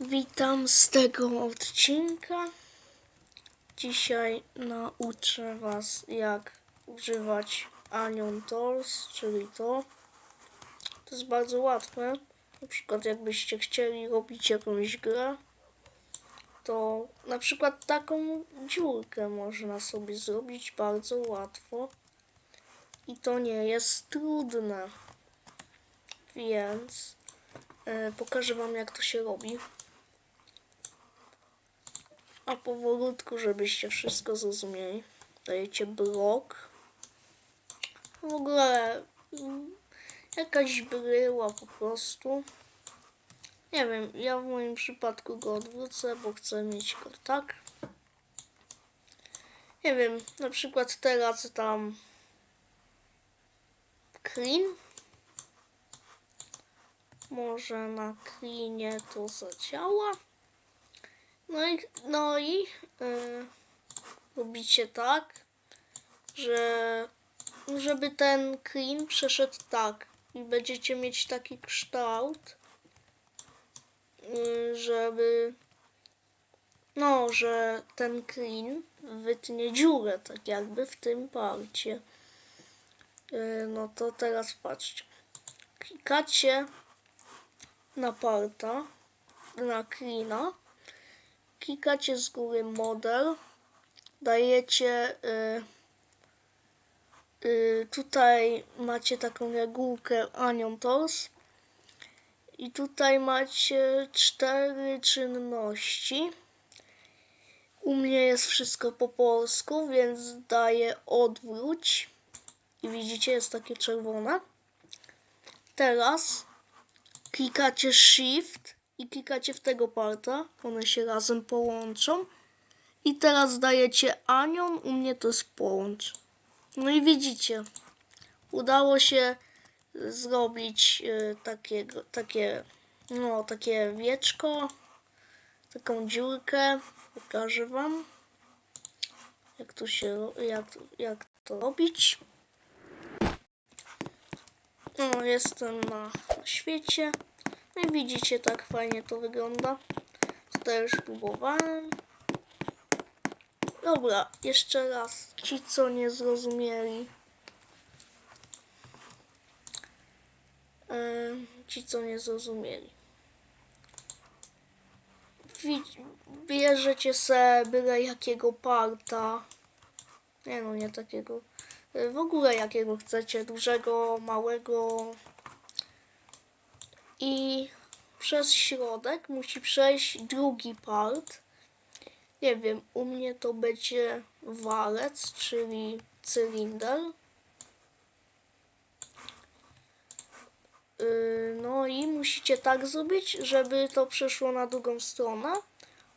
Witam z tego odcinka. Dzisiaj nauczę Was, jak używać Anion Tools, czyli to. To jest bardzo łatwe. Na przykład, jakbyście chcieli robić jakąś grę, to na przykład taką dziurkę można sobie zrobić bardzo łatwo. I to nie jest trudne. Więc e, pokażę Wam, jak to się robi. A powolutku, żebyście wszystko zrozumieli. Dajecie blok. W ogóle mm, jakaś bryła po prostu. Nie wiem, ja w moim przypadku go odwrócę, bo chcę mieć go tak. Nie wiem, na przykład teraz tam clean. Może na cleanie to zadziała. No i, no i yy, robicie tak, że żeby ten clean przeszedł tak i będziecie mieć taki kształt, yy, żeby no, że ten clean wytnie dziurę tak jakby w tym parcie. Yy, no to teraz patrzcie. Klikacie na parta, na cleana klikacie z góry model, dajecie y, y, tutaj macie taką regułkę Anion Tools i tutaj macie cztery czynności. U mnie jest wszystko po polsku, więc daję odwróć i widzicie jest takie czerwone. Teraz klikacie Shift i klikacie w tego parta, one się razem połączą. I teraz dajecie anion, u mnie to jest połącz. No i widzicie, udało się zrobić y, takiego, takie, no, takie wieczko, taką dziurkę. Pokażę wam, jak to się, jak, jak to robić. No, jestem na, na świecie. No widzicie, tak fajnie to wygląda. Tutaj już próbowałem. Dobra, jeszcze raz. Ci, co nie zrozumieli. Ci, co nie zrozumieli. Bierzecie se byle jakiego parta. Nie no, nie takiego. Yy, w ogóle jakiego chcecie. Dużego, małego, i przez środek musi przejść drugi part. Nie wiem, u mnie to będzie walec, czyli cylinder. Yy, no i musicie tak zrobić, żeby to przeszło na drugą stronę.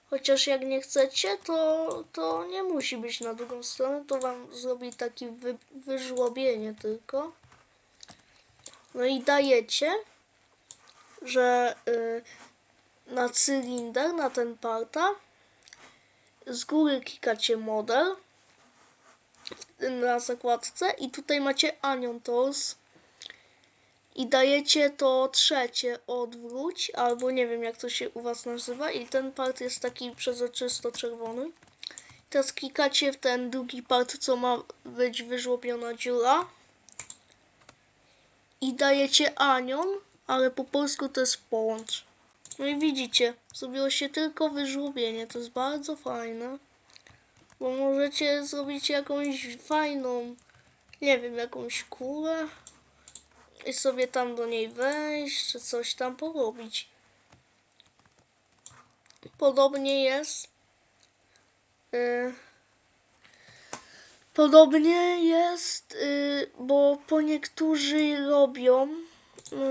Chociaż jak nie chcecie, to, to nie musi być na drugą stronę, to wam zrobi takie wy, wyżłobienie tylko. No i dajecie że y, na cylinder, na ten parta, z góry klikacie model na zakładce i tutaj macie Anion Tools i dajecie to trzecie odwróć, albo nie wiem jak to się u Was nazywa i ten part jest taki przezroczysto czerwony. Teraz klikacie w ten drugi part, co ma być wyżłobiona dziura i dajecie Anion ale po polsku to jest połącz. No i widzicie, zrobiło się tylko wyżłobienie, to jest bardzo fajne. Bo możecie zrobić jakąś fajną, nie wiem, jakąś kulę i sobie tam do niej wejść, czy coś tam porobić. Podobnie jest. Yy, podobnie jest, yy, bo po niektórzy robią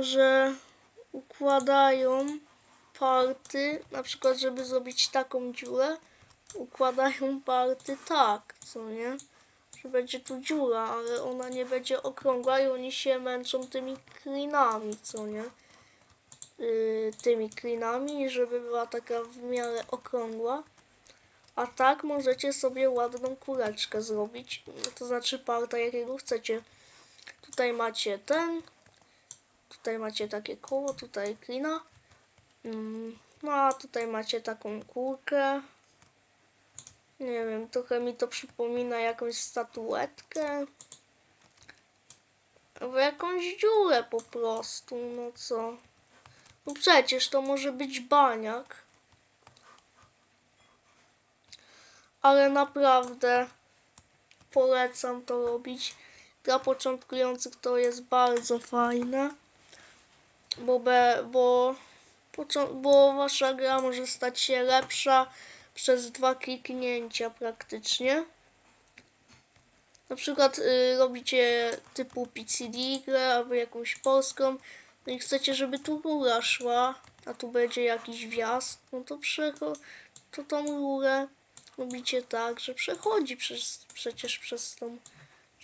że układają party, na przykład żeby zrobić taką dziurę, układają party tak, co nie? Że będzie tu dziura, ale ona nie będzie okrągła i oni się męczą tymi klinami, co nie? Yy, tymi klinami, żeby była taka w miarę okrągła. A tak możecie sobie ładną kuleczkę zrobić, to znaczy parta jakiego chcecie. Tutaj macie ten, Tutaj macie takie koło, tutaj klina. Mm, No a tutaj macie taką kulkę. Nie wiem, trochę mi to przypomina jakąś statuetkę. Albo jakąś dziurę po prostu, no co? No przecież to może być baniak. Ale naprawdę polecam to robić. Dla początkujących to jest bardzo fajne. Bo, be, bo, bo wasza gra może stać się lepsza przez dwa kliknięcia praktycznie. Na przykład y, robicie typu PCD grę albo jakąś polską no i chcecie, żeby tu rura szła, a tu będzie jakiś wjazd, no to, przecho- to tą rurę robicie tak, że przechodzi przez, przecież przez tą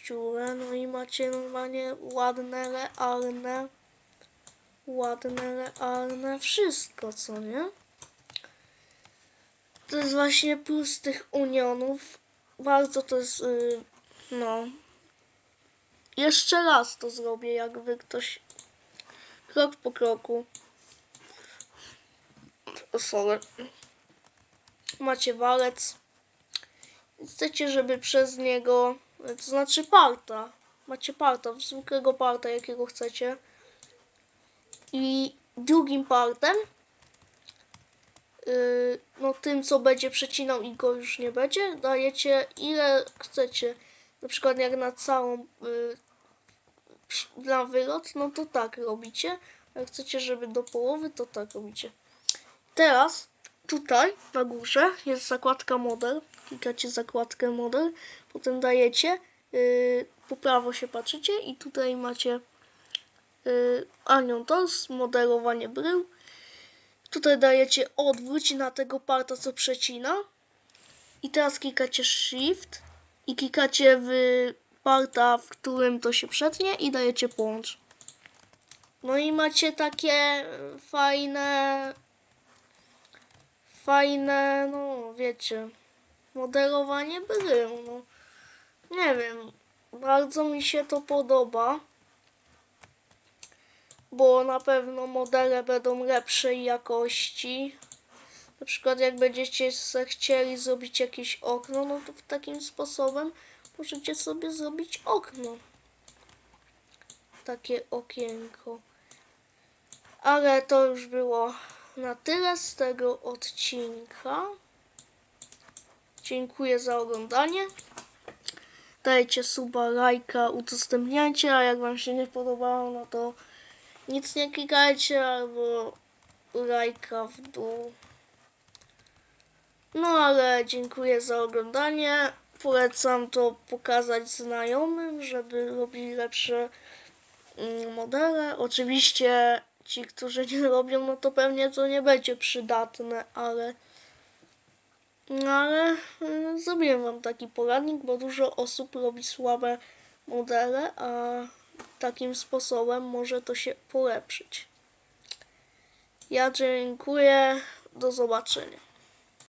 dziurę, no i macie normalnie ładne, realne, ładne, realne wszystko, co nie? To jest właśnie plus tych unionów. Bardzo to jest, y, no. Jeszcze raz to zrobię, jakby ktoś krok po kroku. Sorry. Macie walec. Chcecie, żeby przez niego, to znaczy parta. Macie parta, zwykłego parta, jakiego chcecie. I drugim partem, yy, no tym, co będzie przecinał i go już nie będzie, dajecie ile chcecie. Na przykład jak na całą, yy, na wylot, no to tak robicie. Jak chcecie, żeby do połowy, to tak robicie. Teraz tutaj na górze jest zakładka model. Klikacie zakładkę model, potem dajecie, yy, po prawo się patrzycie i tutaj macie Anion Tools, modelowanie brył. Tutaj dajecie odwróć na tego parta, co przecina. I teraz klikacie Shift i klikacie w parta, w którym to się przetnie i dajecie połącz. No i macie takie fajne, fajne, no wiecie, modelowanie brył, no. Nie wiem, bardzo mi się to podoba, bo na pewno modele będą lepszej jakości. Na przykład jak będziecie chcieli zrobić jakieś okno, no to w takim sposobem możecie sobie zrobić okno. Takie okienko. Ale to już było na tyle z tego odcinka. Dziękuję za oglądanie. Dajcie suba, lajka, udostępniajcie, a jak wam się nie podobało, no to nic nie klikajcie albo lajka w dół. No ale dziękuję za oglądanie. Polecam to pokazać znajomym, żeby robili lepsze mm, modele. Oczywiście ci, którzy nie robią, no to pewnie to nie będzie przydatne, ale no ale y, zrobiłem wam taki poradnik, bo dużo osób robi słabe modele, a takim sposobem może to się polepszyć. Ja dziękuję, do zobaczenia.